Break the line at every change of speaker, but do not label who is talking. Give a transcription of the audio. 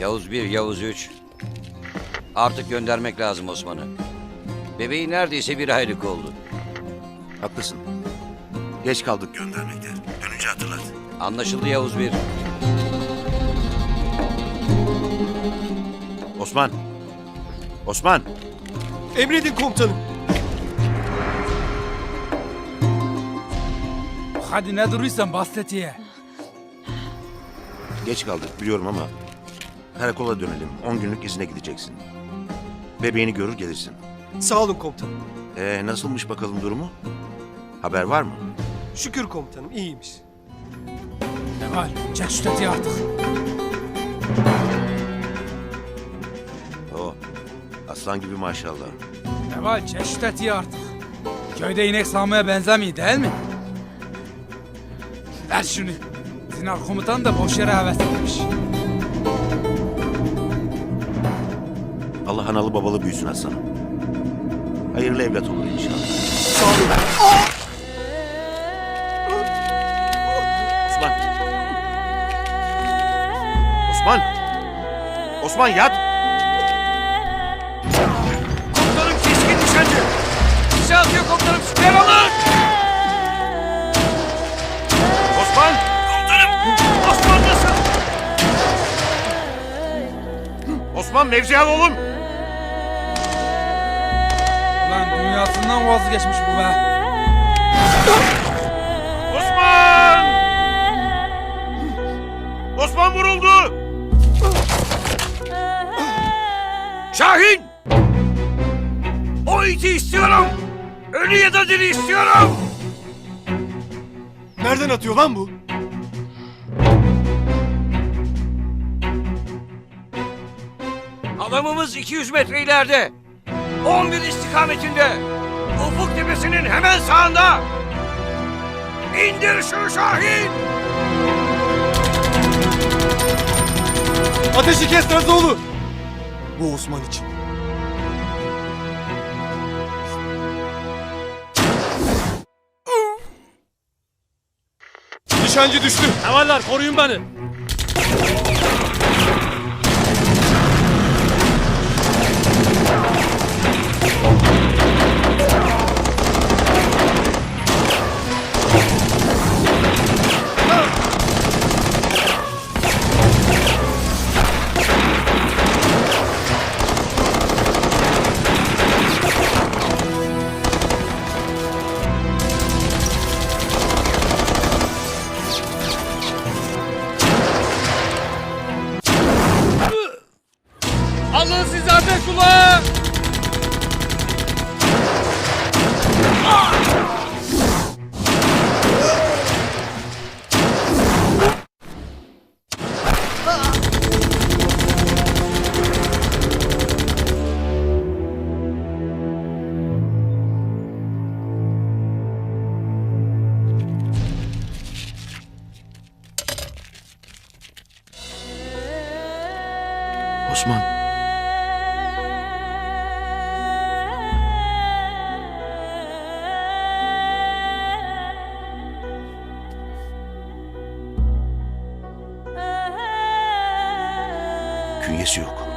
Yavuz 1, Yavuz 3. Artık göndermek lazım Osman'ı. Bebeği neredeyse bir aylık oldu.
Haklısın. Geç kaldık göndermekte. Dönünce hatırlat.
Anlaşıldı Yavuz 1.
Osman. Osman.
Emredin komutanım.
Hadi ne duruyorsan bas tetiğe.
Geç kaldık biliyorum ama karakola dönelim. 10 günlük izine gideceksin. Bebeğini görür gelirsin.
Sağ olun komutanım.
Ee, nasılmış bakalım durumu? Haber var mı?
Şükür komutanım iyiymiş.
Kemal çek şu tetiği artık.
O. Aslan gibi maşallah.
Kemal çek şu tetiği artık. Köyde inek sağmaya benzemiyor değil mi? Ver şunu. Zinar komutan da boş yere heves etmiş.
Allah analı babalı büyüsün aslanım. Hayırlı evlat olur inşallah.
Sağ olun.
Osman. Osman. Osman yat.
Komutanım keskin nişancı. Bize atıyor komutanım süper alın.
Osman.
Komutanım. Osman nasıl?
Osman mevzi al oğlum.
Dünyasından vazgeçmiş bu be.
Osman. Osman vuruldu.
Şahin! O iti istiyorum. Ölü ya da diri istiyorum.
Nereden atıyor lan bu?
Adamımız 200 metre ileride. 11 istikametinde. Ufuk tepesinin hemen sağında. İndir şunu Şahin!
Ateşi kes Razoğlu. Bu Osman için. Nişancı düştü.
Havallar koruyun beni. Alın siz ateş ula!
Osman. üyesi yok.